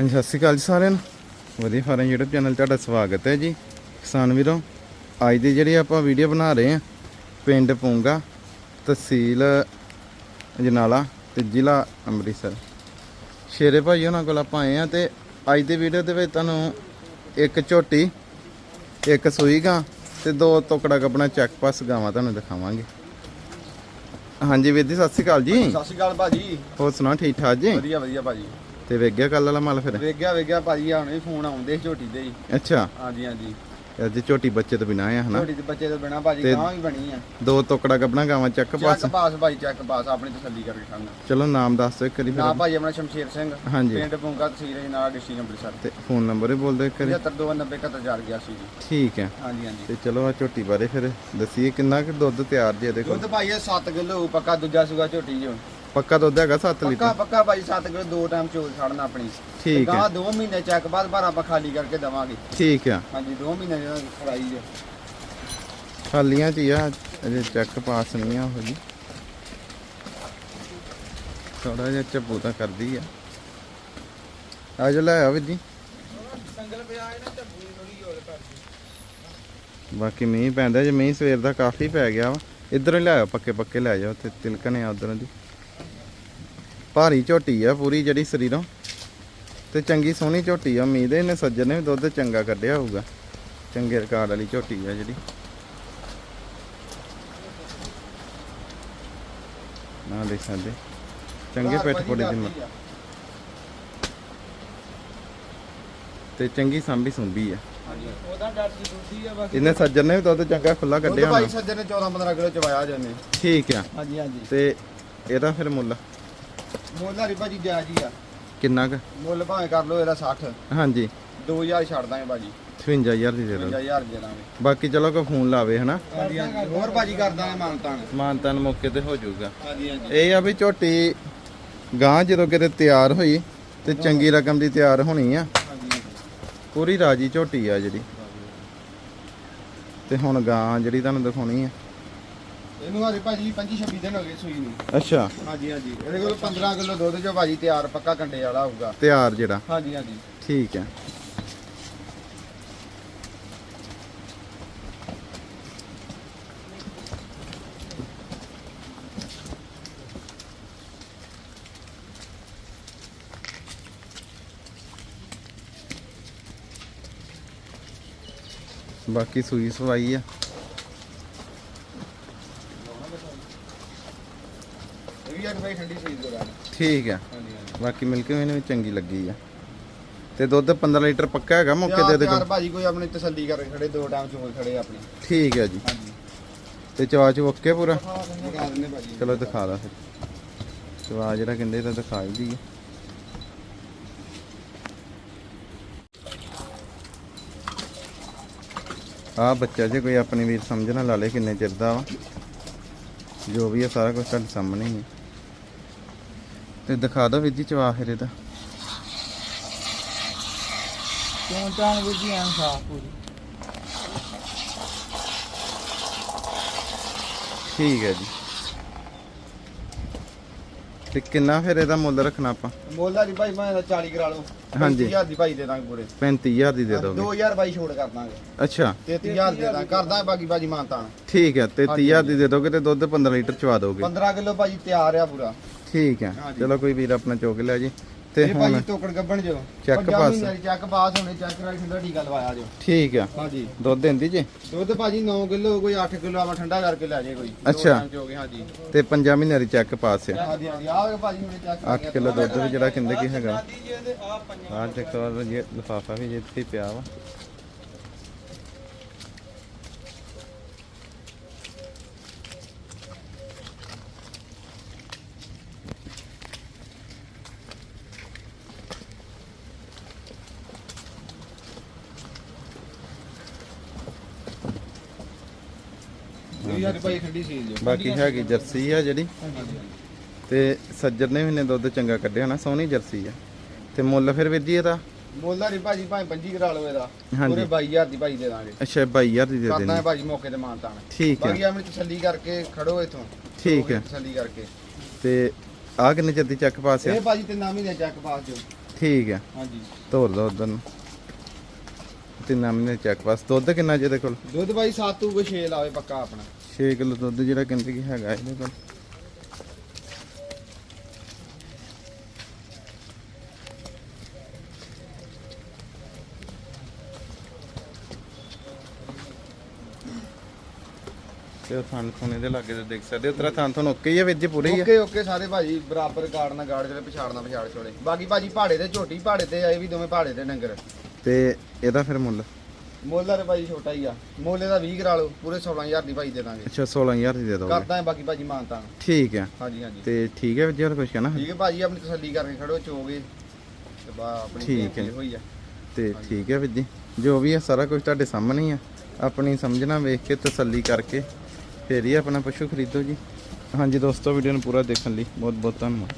ਹਾਂਜੀ ਸਤਿ ਸ਼੍ਰੀ ਅਕਾਲ ਜੀ ਸਾਰਿਆਂ ਨੂੰ। ਵਧੀਆ ਫਾਰਮ YouTube ਚੈਨਲ ਤੁਹਾਡਾ ਸਵਾਗਤ ਹੈ ਜੀ। ਕਿਸਾਨ ਵੀਰੋ ਅੱਜ ਦੀ ਜਿਹੜੀ ਆਪਾਂ ਵੀਡੀਓ ਬਣਾ ਰਹੇ ਹਾਂ ਪਿੰਡ ਪੂੰਗਾ ਤਹਿਸੀਲ ਅਜਨਾਲਾ ਤੇ ਜ਼ਿਲ੍ਹਾ ਅੰਮ੍ਰਿਤਸਰ। ਸ਼ੇਰੇ ਭਾਈ ਉਹਨਾਂ ਕੋਲ ਆਪਾਂ ਆਏ ਆ ਤੇ ਅੱਜ ਦੀ ਵੀਡੀਓ ਦੇ ਵਿੱਚ ਤੁਹਾਨੂੰ ਇੱਕ ਝੋਟੀ ਇੱਕ ਸੂਈ ਗਾਂ ਤੇ ਦੋ ਟੁਕੜਾ ਕੱਪਣਾ ਚੱਕ ਪਾਸ ਗਾਵਾਂ ਤੁਹਾਨੂੰ ਦਿਖਾਵਾਂਗੇ। ਹਾਂਜੀ ਵੀਰ ਜੀ ਸਤਿ ਸ਼੍ਰੀ ਅਕਾਲ ਜੀ। ਸਤਿ ਸ਼੍ਰੀ ਅਕਾਲ ਭਾਜੀ। ਹੋਰ ਸੁਣਾਓ ਠੀਕ ਠਾਕ ਜੀ? ਵਧੀਆ ਵਧੀਆ ਭਾਜੀ। ਤੇ ਵੇਖ ਗਿਆ ਕੱਲ ਵਾਲਾ ਮਾਲ ਫਿਰ? ਵੇਖਿਆ ਵੇਖਿਆ ਭਾਜੀ ਹੁਣੇ ਫੋਨ ਆਉਂਦੇ ਸੀ ਝੋਟੀ ਦੇ ਹੀ। ਅੱਛਾ। ਹਾਂਜੀ ਹਾਂਜੀ। ਅੱਜ ਝੋਟੀ ਬੱਚੇ ਤੋਂ ਬਿਨਾ ਆ ਹਨਾ? ਝੋਟੀ ਦੇ ਬੱਚੇ ਤੋਂ ਬਿਨਾ ਭਾਜੀ ਗਾਂ ਵੀ ਬਣੀ ਆ। ਦੋ ਟੁਕੜਾ ਕੱਪਣਾ ਗਾਵਾਂ ਚੱਕ ਪਾਸ ਚੱਕ ਪਾਸ? ਭਾਈ ਚੱਕ ਪਾਸ ਆਪਣੀ ਤਸੱਲੀ ਕਰਕੇ ਖਾਣਾ ਚਲੋ ਨਾਮ ਦੱਸ ਦਿਓ ਇੱਕ ਵਾਰੀ ਨਾ ਫਿਰ ਭਾਜੀ ਆਪਣਾ ਸ਼ਮਸ਼ੀਰ ਸਿੰਘ। ਹਾਂਜੀ। ਪਿੰਡ ਪੁੰਗਾ ਤਹਿਸੀਲ ਨਾਲ ਡਿਸਟ੍ਰਿਕਟ ਅੰਮ੍ਰਿਤਸਰ। ਤੇ ਫੋਨ ਨੰਬਰ ਵੀ ਬੋਲ ਦਿਓ ਇੱਕ ਵਾਰੀ। 72907184 ਜੀ। ਠੀਕ ਹੈ। ਹਾਂਜੀ ਹਾਂਜੀ। ਤੇ ਚਲੋ ਆ ਝੋਟੀ ਬਾਰੇ ਫਿਰ ਦੱਸੀਏ ਕਿੰਨਾ ਕੁ ਦੁੱਧ ਤਿਆਰ ਜੀ ਇਹਦੇ ਕੋਲ? ਦੁੱਧ ਭਾਈ ਇਹ 7 ਕਿਲੋ ਪੱਕਾ ਦੂਜਾ ਸੂਗਾ ਝੋਟੀ ਜੋ। ਪੱਕਾ ਦੁੱਧ ਹੈਗਾ 7 ਪੱਕਾ ਲੀਟਰ? ਪੱਕਾ ਭਾਈ 7 ਕਿਲੋ ਦੋ ਟਾਈਮ ਚੋਲ ਛੱਡਣਾ ਆਪਣੀ। ਠੀਕ ਹੈ। ਗਾਂ 2 ਮਹੀਨੇ ਚੱਕ ਬਾਅਦ ਭਰ ਆਪਾਂ ਖਾਲੀ ਕਰਕੇ ਦਵਾਂਗੇ। ਠੀਕ ਆ ਹਾਂਜੀ 2 ਮਹੀਨੇ ਜਿਹੜਾ ਖੜਾਈ ਜੋ ਖਾਲੀਆਂ ਚ ਹੀ ਆ ਅਜੇ ਚੈੱਕ ਪਾਸ ਨਹੀਂ ਆ ਜੀ ਥੋੜਾ ਜਿਹਾ ਚੱਬੂ ਤਾਂ ਕਰਦੀ ਆ। ਆ ਜਾ ਲੈ ਆ ਵੀਰ ਜੀ। ਸੰਗਲ ਪਿਆ ਇਹਨਾਂ ਝੱਬੂ ਥੋੜੀ ਹੋਰ ਬਾਕੀ ਮੀਂਹ ਪੈਂਦਾ ਜੇ ਮੀਂਹ ਸਵੇਰ ਦਾ ਕਾਫੀ ਪੈ ਗਿਆ ਵਾ। ਇਧਰੋਂ ਹੀ ਲਿਆਓ ਪੱਕੇ ਪੱਕੇ ਲੈ ਜਾਓ ਤੇ ਤਿਲਕਣੇ ਆ ਉਧਰੋਂ ਦੀ। ਭਾਰੀ ਝੋਟੀ ਆ ਪੂਰੀ ਜਿਹੜੀ ਸਰੀਰੋਂ। ਤੇ ਚੰਗੀ ਸੋਹਣੀ ਝੋਟੀ ਆ ਉਮੀਦ ਹੈ ਇਹਨੇ ਸੱਜਣ ਨੇ ਵੀ ਦੁੱਧ ਚੰਗਾ ਕੱਢਿਆ ਹੋਊਗਾ। ਚੰਗੇ ਰਿਕਾਰਡ ਵਾਲੀ ਝੋਟੀ ਆ ਜਿਹੜੀ। ਨਾ ਦੇਖ ਸਕਦੇ। ਚੰਗੇ ਪਿੱਠ ਪੋੜੇ ਦੀ ਮ- ਤੇ ਚੰਗੀ ਸਾਂਭੀ ਸੁੰਭੀ ਆ। ਇਹਨੇ ਸੱਜਣ ਨੇ ਵੀ ਦੁੱਧ ਚੰਗਾ ਖੁੱਲਾ ਕੱਢਿਆ ਭਾਈ ਸੱਜਣ ਨੇ 14 15 ਕਿਲੋ ਚਵਾਇਆ ਜਾਂਦੇ ਠੀਕ ਆ। ਹਾਂਜੀ ਹਾਂਜੀ। ਤੇ ਇਹਦਾ ਫਿਰ ਮੁੱਲ? ਮੁੱਲ ਹਰੀ ਭਾਜੀ ਜਾਇਜ਼ ਹੀ ਆ। ਕਿੰਨਾ ਕੁ? ਮੁੱਲ ਭਾਵੇਂ ਕਰ ਲਓ ਇਹਦਾ 60 ਹਾਂਜੀ। 2000 ਛੱਡ ਦਾਂਗੇ ਭਾਜੀ। 55000 ਦੀ ਦੇ ਦਿਓ। 55000 ਦੇ ਦਾਂਗੇ। ਬਾਕੀ ਚਲੋ ਕੋ ਫੋਨ ਲਾਵੇ ਹਨਾ? ਹਾਂਜੀ ਹਾਂਜੀ। ਹੋਰ ਭਾਜੀ ਕਰ ਦਾਂਗੇ ਮਾਨਤਾਨ। ਮਾਨਤਨ ਮੌਕੇ ਤੇ ਹੋ ਜਾਊਗਾ। ਹਾਂਜੀ ਹਾਂਜੀ। ਇਹ ਆ ਵੀ ਝੋਟੀ ਗਾਂ ਜਦੋਂ ਕਿਤੇ ਤਿਆਰ ਹੋਈ ਤੇ ਚੰਗੀ ਰਕਮ ਦੀ ਤਿਆਰ ਹੋਣੀ ਆ। ਪੂਰੀ ਰਾਜੀ ਝੋਟੀ ਆ ਜਿਹੜੀ। ਤੇ ਹੁਣ ਗਾਂ ਜਿਹੜੀ ਤੁਹਾਨੂੰ ਦਿਖਾਉਣੀ ਆ। ਇਹਨੂੰ ਹਰੀ ਭਾਜੀ 25 26 ਦਿਨ ਹੋ ਗਏ ਸੂਈ ਨੂੰ। ਅੱਛਾ। ਹਾਂਜੀ ਹਾਂਜੀ। ਇਹਦੇ ਕੋਲ 15 ਕਿਲੋ ਦੁੱਧ ਜੋ ਭਾਜੀ ਤਿਆਰ ਪੱਕਾ ਕੰਡੇ ਵਾਲਾ ਹੋਊਗਾ। ਤਿਆਰ ਜਿਹੜਾ। ਹਾਂਜੀ ਹਾਂਜੀ। ਠੀਕ ਹੈ। ਬਾਕੀ ਸੂਈ ਸਵਾਈ ਆ। ਠੰਡੀ ਦੇ ਠੀਕ ਹੈ। ਹਾਂਜੀ ਹਾਂਜੀ। ਬਾਕੀ ਮਿਲ ਕੇ ਮੈਨੂੰ ਵੀ ਚੰਗੀ ਲੱਗੀ ਆ। ਤੇ ਦੁੱਧ 15 ਲੀਟਰ ਪੱਕਾ ਹੈਗਾ ਮੌਕੇ ਤਿਆਰ ਦੇ ਦੇ ਤਿਆਰ ਭਾਜੀ ਕੋਈ ਆਪਣੀ ਤਸੱਲੀ ਕਰਕੇ ਖੜੇ ਦੋ ਟਾਈਮ ਚੋਲ ਖੜੇ ਆਪਣੀ। ਠੀਕ ਹੈ ਜੀ। ਹਾਂਜੀ। ਤੇ ਚਵਾ ਚ ਓਕੇ ਪੂਰਾ? ਦਿਖਾ ਦਿੰਦੇ ਭਾਜੀ। ਚਲੋ ਦਿਖਾ ਦਾ ਫਿਰ। ਚਵਾ ਜਿਹੜਾ ਕਹਿੰਦੇ ਤਾਂ ਦਿਖਾ ਹੀ ਦਈਏ। ਆ ਬੱਚਾ ਜੇ ਕੋਈ ਆਪਣੀ ਵੀਰ ਸਮਝ ਨਾ ਲਾ ਲੇ ਕਿੰਨੇ ਚਿਰ ਦਾ ਵਾ। ਜੋ ਵੀ ਹੈ ਸਾਰਾ ਕੁਝ ਤੁਹਾਡੇ ਸਾਹਮਣੇ ਹੀ ਹੈ ਤੇ ਦਿਖਾ ਦੋ ਵੀਰ ਜੀ ਚਵਾ ਫਿਰ ਇਹਦਾ। ਕਿਉਂ ਚਾਣ ਵੀ ਜੀ ਆਂ ਸਾਫ਼ ਪੂਰੀ ਠੀਕ ਹੈ ਜੀ। ਤੇ ਕਿੰਨਾ ਫਿਰ ਇਹਦਾ ਮੁੱਲ ਰੱਖਣਾ ਆਪਾਂ? ਮੋਲਾ ਦੀ ਭਾਈ ਮੈਂ 40 ਕਰਾ ਲਓ। ਹਾਂਜੀ। 35000 ਦੀ ਭਾਈ ਦੇ ਦਾਂਗੇ ਪੂਰੇ। 35000 ਦੀ ਦੇ ਦੋਗੇ। 2000 ਭਾਈ ਛੋੜ ਕਰ ਦਾਂਗੇ। ਅੱਛਾ। 33000 ਦੇ ਦਾਂਗੇ। ਕਰ ਦਾਂਗੇ ਬਾਕੀ ਭਾਜੀ ਮਾਨਤਾਨ। ਠੀਕ ਹੈ 33000 ਦੀ ਦੇ ਦੋਗੇ ਤੇ ਦੁੱਧ 15 ਲੀਟਰ ਚਵਾ ਦੋਗੇ। 15 ਕਿਲੋ ਭਾਜੀ ਤਿਆਰ ਆ ਪੂਰਾ। ਠੀਕ ਹੈ। ਹਾਂਜੀ। ਚਲੋ ਕੋਈ ਵੀਰ ਆਪਣਾ ਚੁੱਕ ਲਿਆ ਜੀ। ਤੇ ਇਹ ਭਾਜੀ ਹੁਣ ਟੋਕੜ ਗੱਬਣ ਜੋ। ਚੱਕ ਪੰਜਾਂ ਪਾਸ। ਮਹੀਨਿਆਂ ਦੀ ਚੱਕ ਪਾਸ ਹੋਣੇ ਚੱਕ ਕਰਾ ਕੇ ਠੰਡਾ ਟੀਕਾ ਲਵਾਇਆ ਜੋ ਠੀਕ ਆ ਹਾਂਜੀ। ਦੁੱਧ ਦਿੰਦੀ ਜੀ? ਦੁੱਧ ਭਾਜੀ 9 ਕਿਲੋ ਕੋਈ 8 ਕਿਲੋ ਆਵਾ ਠੰਡਾ ਕਰਕੇ ਲੈ ਜੇ ਕੋਈ। ਦੋ ਅੱਛਾ। ਹਾਂਜੀ। ਤੇ 5 ਮਹੀਨਿਆਂ ਦੀ ਚੈੱਕ ਪਾਸ ਆ ਹਾਂਜੀ ਹਾਂਜੀ। ਆਵੇ ਭਾਜੀ ਹੁਣੇ ਚੱਕ 8 ਕਿਲੋ ਦੁੱਧ ਵੀ ਜਿਹੜਾ ਕਹਿੰਦੇ ਕੀ ਹੈਗਾ। ਆ ਪੰਜਾਂ ਆਹ ਜੀ ਲਫਾਫਾ ਵੀ ਜਿੱਥੇ ਪਿਆ ਵਾ। ਭਾਈ ਸੀਲ ਜੋ। ਬਾਕੀ ਹੈਗੀ ਜਰਸੀ ਆ ਜਿਹੜੀ। ਤੇ ਸੱਜਰ ਨੇ ਵੀ ਨੇ ਦੁੱਧ ਚੰਗਾ ਕੱਢਿਆ ਨਾ ਸੋਹਣੀ ਜਰਸੀ ਆ। ਤੇ ਮੁੱਲ ਫਿਰ ਵੀਰ ਜੀ ਇਹਦਾ? ਮੋਲਾ ਦੀ ਭਾਜੀ ਭਾਵੇਂ 25 ਕਰਾ ਲਓ ਇਹਦਾ। ਪੂਰੇ 22000 ਦੀ ਭਾਜੀ ਦੇ ਦਾਂਗੇ। ਅੱਛਾ 22000 ਦੀ ਦੇ ਕਰਦਾ ਦੇਣੀ। ਭਾਜੀ ਮੌਕੇ ਤੇ ਮਾਨਤਾਨ ਠੀਕ ਬਾਕੀ ਹੈ ਆਪਣੀ ਤਸੱਲੀ ਕਰਕੇ ਖੜੋ ਇਥੋਂ। ਠੀਕ ਹੈ। ਤਸੱਲੀ ਕਰਕੇ। ਤੇ ਆ ਕਿੰਨੇ ਚਿਰ ਦੀ ਚੈੱਕ ਪਾਸ ਆ? ਇਹ ਭਾਜੀ ਤੇ ਨਾਮ ਹੀ ਨੇ ਚੱਕ ਪਾਸ ਜੋ। ਠੀਕ ਹੈ। ਹਾਂਜੀ। ਤੋਰ ਦੋ ਉਧਰ ਨੂੰ। ਤਿੰਨਾਂ ਮਹੀਨੇ ਚੈੱਕ ਪਾਸ। ਦੁੱਧ ਕਿੰਨਾ ਜਿਹਦੇ ਕੋਲ? ਦੁੱਧ ਭਾਈ 7 ਤੋਂ 6 ਲਾਵੇ ਪੱਕਾ ਆਪਣਾ। 6 ਕਿਲੋ ਦੁੱਧ ਜਿਹੜਾ ਕਹਿੰਦੇ ਕਿ ਹੈਗਾ ਇਹਦੇ ਕੋਲ। ਤੇ ਥਾਨ ਥੋਨੇ ਦੇ ਲਾਗੇ ਤੇ ਦੇਖ ਸਕਦੇ ਹੋ ਤੇਰਾ ਥਾਨ ਥੋਨ ਓਕੇ ਹੀ ਆ ਵਿੱਚ ਪੂਰੇ ਹੀ ਆ? ਓਕੇ ਓਕੇ ਸਾਰੇ ਭਾਜੀ ਬਰਾਬਰ ਗਾੜ ਨਾਲ ਗਾੜ ਜਿਹੜੇ ਪਛਾੜਨਾ ਪਛਾੜ ਛੋੜੇ। ਬਾਕੀ ਭਾਜੀ ਪਹਾੜੇ ਤੇ ਝੋਟੀ ਪਹਾੜੇ ਤੇ ਆਏ ਵੀ ਦੋਵੇਂ ਪਹਾੜੇ ਤੇ ਡੰਗਰ। ਤੇ ਇਹਦਾ ਫਿਰ ਮੁੱਲ? ਮੁੱਲ ਤੇ ਭਾਜੀ ਛੋਟਾ ਹੀ ਆ। ਮੁੱਲ ਇਹਦਾ 20 ਕਰਾ ਲਓ ਪੂਰੇ 16000 ਦੀ ਭਾਈ ਦੇ ਦਾਂਗੇ। ਅੱਛਾ 16000 ਦੀ ਦੇ ਦੋਗੇ। ਕਰਦਾ ਹੈ ਬਾਕੀ ਭਾਜੀ ਮਾਨਤਾ ਠੀਕ ਹੈ। ਹਾਂਜੀ ਹਾਂਜੀ। ਤੇ ਠੀਕ ਹੈ ਵਿੱਚ ਹੋਰ ਹੈ ਨਾ ਠੀਕ ਹੈ ਭਾਜੀ ਆਪਣੀ ਤਸੱਲੀ ਕਰਕੇ ਖੜੋ ਚੋਗੇ। ਤੇ ਬਾ ਆਪਣੀ ਠੀਕ ਹੈ। ਹੋਈ ਆ। ਤੇ ਠੀਕ ਹੈ ਵੀਰ ਜੀ। ਜੋ ਵੀ ਹੈ ਸਾਰਾ ਕੁਝ ਤੁਹਾਡੇ ਸਾਹਮਣੇ ਹੀ ਆ। ਆਪਣੀ ਸਮਝਣਾ ਵੇਖ ਕੇ ਤਸੱਲੀ ਕਰਕੇ ਫੇਰ ਹੀ ਆਪਣਾ ਪਸ਼ੂ ਖਰੀਦੋ ਜੀ। ਹਾਂਜੀ ਦੋਸਤੋ ਵੀਡੀਓ ਨੂੰ ਪੂਰਾ ਦੇਖਣ ਲਈ ਬਹੁਤ ਬਹੁਤ ਧੰਨਵਾਦ।